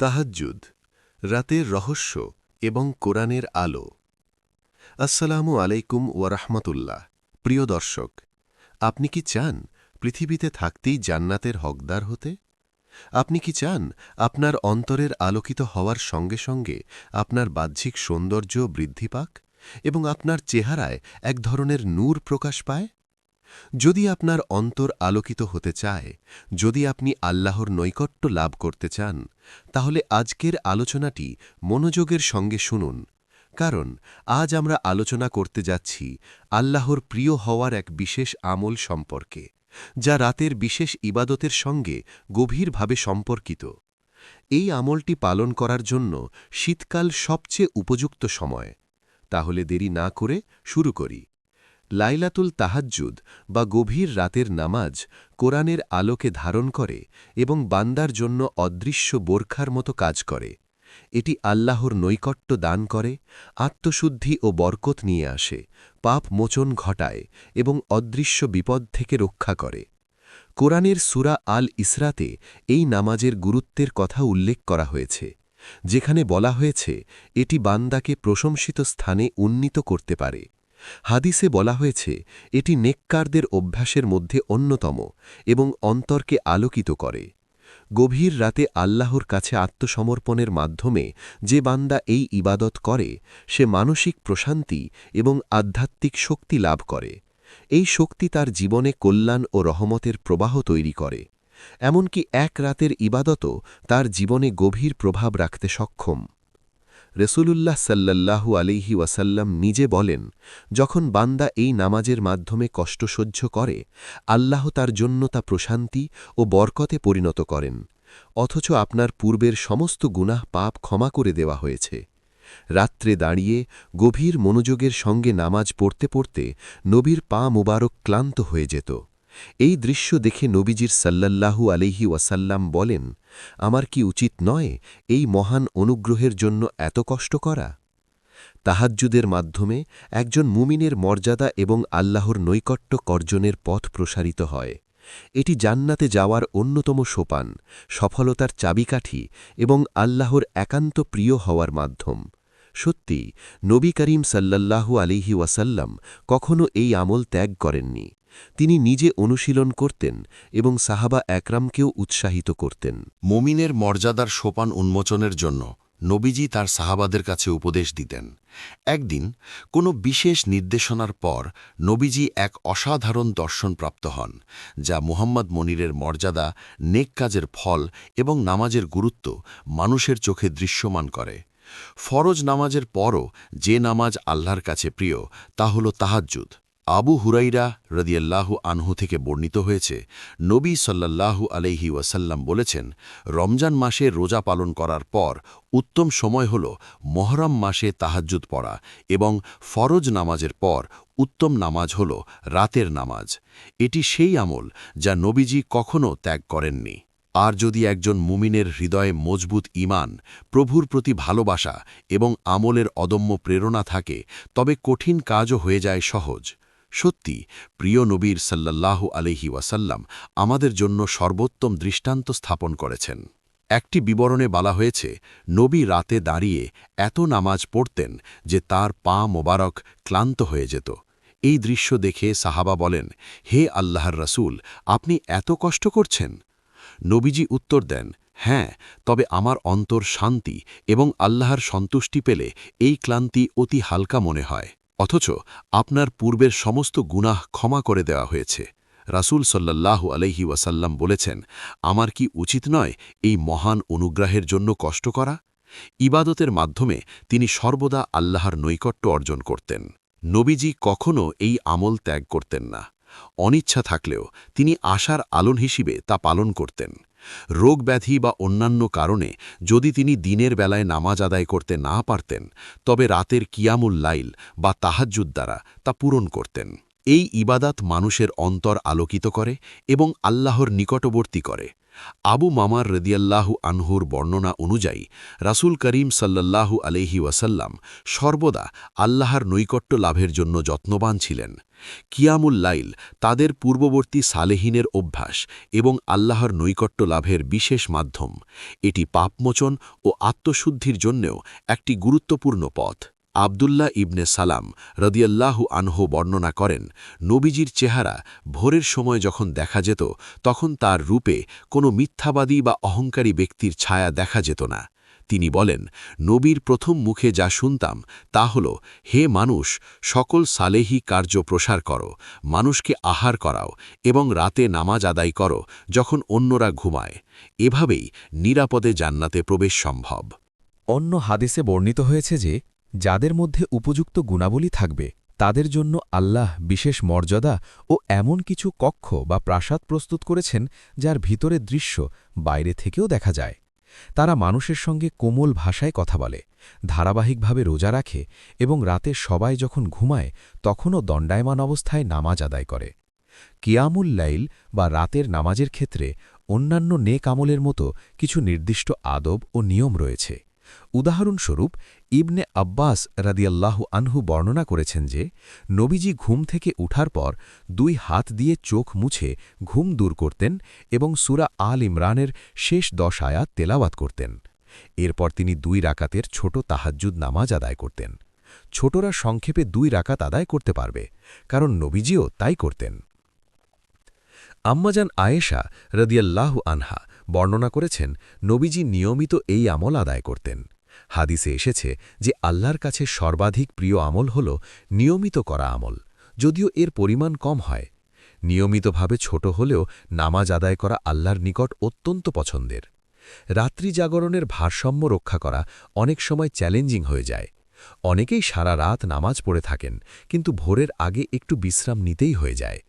তাহাজ্জুদ, রাতের রহস্য এবং কোরআনের আলো। আসসালামু আলাইকুম ওয়ারহমতুল্লাহ প্রিয় দর্শক, আপনি কি চান পৃথিবীতে থাকতেই জান্নাতের হকদার হতে? আপনি কি চান আপনার অন্তরের আলোকিত হওয়ার সঙ্গে সঙ্গে আপনার বাহ্যিক সৌন্দর্য বৃদ্ধি পাক এবং আপনার চেহারায় এক ধরনের নূর প্রকাশ পায়? যদি আপনার অন্তর আলোকিত হতে চায়, যদি আপনি আল্লাহর নৈকট্য লাভ করতে চান, তাহলে আজকের আলোচনাটি মনোযোগের সঙ্গে শুনুন। কারণ, আজ আমরা আলোচনা করতে যাচ্ছি আল্লাহর প্রিয় হওয়ার এক বিশেষ আমল সম্পর্কে, যা রাতের বিশেষ ইবাদতের সঙ্গে গভীরভাবে সম্পর্কিত। এই আমলটি পালন করার জন্য শীতকাল সবচেয়ে উপযুক্ত সময়। তাহলে দেরি না করে শুরু করি। লাইলাতুল তাহাজ্জুদ বা গভীর রাতের নামাজ কোরআনের আলোকে ধারণ করে এবং বান্দার জন্য অদৃশ্য বোরখার মতো কাজ করে। এটি আল্লাহর নৈকট্য দান করে, আত্মশুদ্ধি ও বরকত নিয়ে আসে, পাপ মোচন ঘটায় এবং অদৃশ্য বিপদ থেকে রক্ষা করে। কোরআনের সুরা আল ইসরাতে এই নামাজের গুরুত্বের কথা উল্লেখ করা হয়েছে, যেখানে বলা হয়েছে, এটি বান্দাকে প্রশংসিত স্থানে উন্নীত করতে পারে। হাদিসে বলা হয়েছে, এটি নেককারদের অভ্যাসের মধ্যে অন্যতম এবং অন্তরকে আলোকিত করে। গভীর রাতে আল্লাহর কাছে আত্মসমর্পণের মাধ্যমে যে বান্দা এই ইবাদত করে, সে মানসিক প্রশান্তি এবং আধ্যাত্মিক শক্তি লাভ করে। এই শক্তি তার জীবনে কল্যাণ ও রহমতের প্রবাহ তৈরি করে। এমনকি এক রাতের ইবাদতও তার জীবনে গভীর প্রভাব রাখতে সক্ষম। রসুলুল্লাহ সাল্লাল্লাহু আলিহি ওয়াসাল্লাম নিজে বলেন, যখন বান্দা এই নামাজের মাধ্যমে কষ্ট সহ্য করে, আল্লাহ তার জন্য তা প্রশান্তি ও বরকতে পরিণত করেন, অথচ আপনার পূর্বের সমস্ত গুনাহ পাপ ক্ষমা করে দেওয়া হয়েছে। রাত্রে দাঁড়িয়ে গভীর মনোযোগের সঙ্গে নামাজ পড়তে পড়তে নবীর পা মুবারক ক্লান্ত হয়ে যেত। এই দৃশ্য দেখে নবীজির সাল্লাল্লাহু আলিহি ওয়াসাল্লাম বলেন, আমার কি উচিত নয় এই মহান অনুগ্রহের জন্য এত কষ্ট করা? তাহাজ্জুদের মাধ্যমে একজন মুমিনের মর্যাদা এবং আল্লাহর নৈকট্য কর্জনের পথ প্রসারিত হয়। এটি জান্নাতে যাওয়ার অন্যতম সোপান, সফলতার চাবিকাঠি এবং আল্লাহর একান্ত প্রিয় হওয়ার মাধ্যম। সত্যি, নবী করিম সাল্লাল্লাহু আলিহি ওয়াসাল্লাম কখনও এই আমল ত্যাগ করেননি। তিনি নিজে অনুশীলন করতেন এবং সাহাবা একরামকেও উৎসাহিত করতেন। মুমিনের মর্যাদার সোপান উন্মোচনের জন্য নবীজি তার সাহাবাদের কাছে উপদেশ দিতেন। একদিন কোনো বিশেষ নির্দেশনার পর নবীজি এক অসাধারণ দর্শন প্রাপ্ত হন, যা মুহাম্মদ মনিরের মর্যাদা, নেক কাজের ফল এবং নামাজের গুরুত্ব মানুষের চোখে দৃশ্যমান করে। ফরজ নামাজের পরও যে নামাজ আল্লাহর কাছে প্রিয়, তা হল তাহাজ্জুদ। আবু হুরাইরা রদিয়াল্লাহু আনহু থেকে বর্ণিত হয়েছে, নবী সাল্লাল্লাহু আলহি ওয়াসাল্লাম বলেছেন, রমজান মাসে রোজা পালন করার পর উত্তম সময় হল মহরম মাসে তাহাজ্জুদ পড়া এবং ফরজ নামাজের পর উত্তম নামাজ হল রাতের নামাজ। এটি সেই আমল যা নবীজি কখনও ত্যাগ করেননি। আর যদি একজন মুমিনের হৃদয়ে মজবুত ইমান প্রভুর প্রতি ভালোবাসা এবং আমলের অদম্য প্রেরণা থাকে, তবে কঠিন কাজও হয়ে যায় সহজ। সত্যি, প্রিয় নবীর সাল্লাল্লাহু আলহি ওয়াসাল্লাম আমাদের জন্য সর্বোত্তম দৃষ্টান্ত স্থাপন করেছেন। একটি বিবরণে বলা হয়েছে, নবী রাতে দাঁড়িয়ে এত নামাজ পড়তেন যে তার পা মোবারক ক্লান্ত হয়ে যেত। এই দৃশ্য দেখে সাহাবা বলেন, হে আল্লাহর রসুল, আপনি এত কষ্ট করছেন? নবীজি উত্তর দেন হ্যাঁ তবে আমার অন্তর শান্তি এবং আল্লাহর সন্তুষ্টি পেলে এই ক্লান্তি অতি হালকা মনে হয়। অথচ আপনার পূর্বের সমস্ত গুনাহ ক্ষমা করে দেওয়া হয়েছে। রাসুল সাল্লাল্লাহু আলহি ওয়াসাল্লাম বলেছেন, আমার কি উচিত নয় এই মহান অনুগ্রহের জন্য কষ্ট করা? ইবাদতের মাধ্যমে তিনি সর্বদা আল্লাহর নৈকট্য অর্জন করতেন। নবীজি কখনও এই আমল ত্যাগ করতেন না। অনিচ্ছা থাকলেও তিনি আশার আলোন হিসেবে তা পালন করতেন। রোগ ব্যাধি বা অন্যান্য কারণে যদি তিনি দিনের বেলায় নামাজ আদায় করতে না পারতেন, তবে রাতের কিয়ামুল লাইল বা তাহাজ্জুদ দ্বারা তা পূরণ করতেন। এই ইবাদাত মানুষের অন্তর আলোকিত করে এবং আল্লাহর নিকটবর্তী করে। আবু মামার রদিয়াল্লাহু আনহুর বর্ণনা অনুযায়ী, রাসূল করিম সাল্লাল্লাহু আলহি ওয়াসাল্লাম সর্বদা আল্লাহর নৈকট্য লাভের জন্য যত্নবান ছিলেন। কিয়ামুল লাইল তাদের পূর্ববর্তী সালেহিনের অভ্যাস এবং আল্লাহর নৈকট্য লাভের বিশেষ মাধ্যম। এটি পাপমোচন ও আত্মশুদ্ধির জন্যেও একটি গুরুত্বপূর্ণ পথ। আবদুল্লাহ ইবনে সালাম রদিয়াল্লাহু আনহু বর্ণনা করেন, নবীজির চেহারা ভোরের সময় যখন দেখা যেত, তখন তার রূপে কোনো মিথ্যাবাদী বা অহংকারী ব্যক্তির ছায়া দেখা যেত না। তিনি বলেন, নবীর প্রথম মুখে যা শুনতাম তা হল, হে মানুষ, সকল সালেহি কার্য প্রসার করো, মানুষকে আহার করাও এবং রাতে নামাজ আদায় করো যখন অন্যরা ঘুমায়। এভাবেই নিরাপদে জান্নাতে প্রবেশ সম্ভব। অন্য হাদিসে বর্ণিত হয়েছে যে যাদের মধ্যে উপযুক্ত গুণাবলী থাকবে, তাদের জন্য আল্লাহ বিশেষ মর্যাদা ও এমন কিছু কক্ষ বা প্রাসাদ প্রস্তুত করেছেন যার ভিতরে দৃশ্য বাইরে থেকেও দেখা যায়। তারা মানুষের সঙ্গে কোমল ভাষায় কথা বলে, ধারাবাহিকভাবে রোজা রাখে এবং রাতে সবাই যখন ঘুমায়, তখনও দণ্ডায়মান অবস্থায় নামাজ আদায় করে। কিয়ামুল লাইল বা রাতের নামাজের ক্ষেত্রে অন্যান্য নেক আমলের মতো কিছু নির্দিষ্ট আদব ও নিয়ম রয়েছে। উদাহরণস্বরূপ, ইবনে আব্বাস রাদিয়াল্লাহু আনহু বর্ণনা করেছেন যে, নবীজি ঘুম থেকে উঠার পর দুই হাত দিয়ে চোখ মুছে ঘুম দূর করতেন এবং সুরা আল ইমরানের শেষ দশ আয়াত তেলাওয়াত করতেন। এরপর তিনি দুই রাকাতের ছোট তাহাজ্জুদ নামাজ আদায় করতেন। ছোটরা সংক্ষেপে দুই রাকাত আদায় করতে পারবে, কারণ নবীজিও তাই করতেন। আম্মাজান আয়েশা রদিয়াল্লাহু আনহা বর্ণনা করেছেন, নবীজি নিয়মিত এই আমল আদায় করতেন। হাদিসে এসেছে যে আল্লাহর কাছে সর্বাধিক প্রিয় আমল হল নিয়মিত করা আমল, যদিও এর পরিমাণ কম হয়। নিয়মিতভাবে ছোট হলেও নামাজ আদায় করা আল্লাহর নিকট অত্যন্ত পছন্দের। রাত্রি জাগরণের ভারসাম্য রক্ষা করা অনেক সময় চ্যালেঞ্জিং হয়ে যায়। অনেকেই সারা রাত নামাজ পড়ে থাকেন, কিন্তু ভোরের আগে একটু বিশ্রাম নিতেই হয়ে যায়।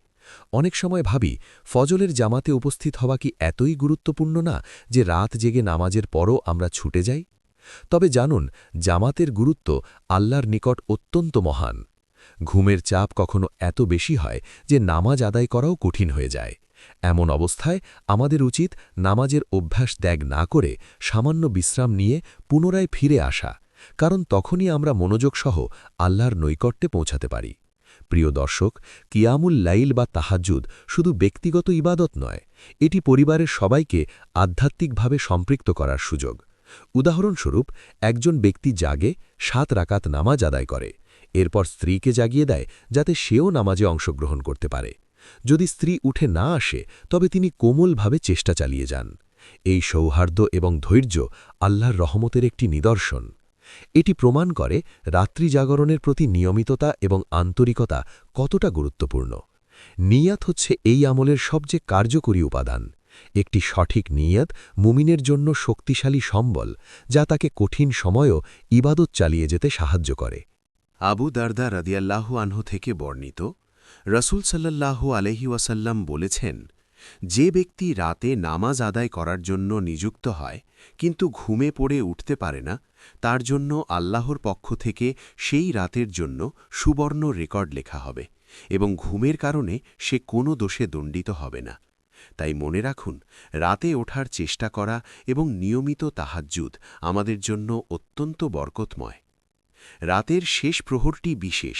অনেক সময় ভাবি, ফজলের জামাতে উপস্থিত হওয়া কি এতই গুরুত্বপূর্ণ না যে রাত জেগে নামাজের পরও আমরা ছুটে যাই? তবে জানুন, জামাতের গুরুত্ব আল্লাহর নিকট অত্যন্ত মহান। ঘুমের চাপ কখনো এত বেশি হয় যে নামাজ আদায় করাও কঠিন হয়ে যায়। এমন অবস্থায় আমাদের উচিত নামাজের অভ্যাস ত্যাগ না করে সামান্য বিশ্রাম নিয়ে পুনরায় ফিরে আসা, কারণ তখনই আমরা মনোযোগসহ আল্লাহর নৈকট্যে পৌঁছাতে পারি। প্রিয় দর্শক, কিয়ামুল লাইল বা তাহাজ্জুদ শুধু ব্যক্তিগত ইবাদত নয়, এটি পরিবারের সবাইকে আধ্যাত্মিকভাবে সম্পৃক্ত করার সুযোগ। উদাহরণস্বরূপ, একজন ব্যক্তি জাগে, সাত রাকাত নামাজ আদায় করে, এরপর স্ত্রীকে জাগিয়ে দেয় যাতে সেও নামাজে অংশগ্রহণ করতে পারে। যদি স্ত্রী উঠে না আসে, তবে তিনি কোমলভাবে চেষ্টা চালিয়ে যান। এই সৌহার্দ্য এবং ধৈর্য আল্লাহর রহমতের একটি নিদর্শন। এটি প্রমাণ করে রাত্রি জাগরণের প্রতি নিয়মিততা এবং আন্তরিকতা কতটা গুরুত্বপূর্ণ। নিয়াত হচ্ছে এই আমলের সবচেয়ে কার্যকরী উপাদান। একটি সঠিক নিয়াত মুমিনের জন্য শক্তিশালী সম্বল, যা তাকে কঠিন সময়ও ইবাদত চালিয়ে যেতে সাহায্য করে। আবু দারদা রাদিয়াল্লাহু আনহু থেকে বর্ণিত, রসুল সাল্লাল্লাহু আলহি ওয়াসাল্লাম বলেছেন, যে ব্যক্তি রাতে নামাজ আদায় করার জন্য নিযুক্ত হয়, কিন্তু ঘুমে পড়ে উঠতে পারে না তার জন্য আল্লাহর পক্ষ থেকে সেই রাতের জন্য সুবর্ণ রেকর্ড লেখা হবে এবং ঘুমের কারণে সে কোনো দোষে দণ্ডিত হবে না। তাই মনে রাখুন, রাতে ওঠার চেষ্টা করা এবং নিয়মিত তাহাজ্জুদ আমাদের জন্য অত্যন্ত বরকতময়। রাতের শেষ প্রহরটি বিশেষ।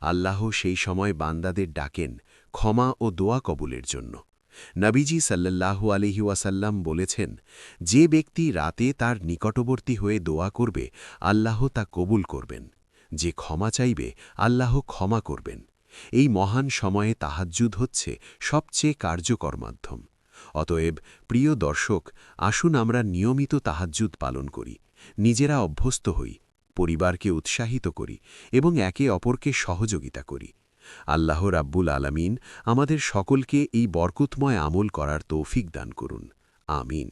আল্লাহ সেই সময় বান্দাদের ডাকেন ক্ষমা ও দোয়া কবুলের জন্য। নবীজি সাল্লাল্লাহু আলহি ওয়াসাল্লাম বলেছেন, যে ব্যক্তি রাতে তার নিকটবর্তী হয়ে দোয়া করবে, আল্লাহ তা কবুল করবেন। যে ক্ষমা চাইবে, আল্লাহ ক্ষমা করবেন। এই মহান সময়ে তাহাজ্জুদ হচ্ছে সবচেয়ে কার্যকর মাধ্যম। অতএব, প্রিয় দর্শক, আসুন আমরা নিয়মিত তাহাজ্জুদ পালন করি, নিজেরা অভ্যস্ত হই, পরিবারকে উৎসাহিত করি এবং একে অপরকে সহযোগিতা করি। আল্লাহ রাব্বুল আলামিন আমাদের সকলকে এই বরকতময় আমল করার তৌফিক দান করুন। আমিন।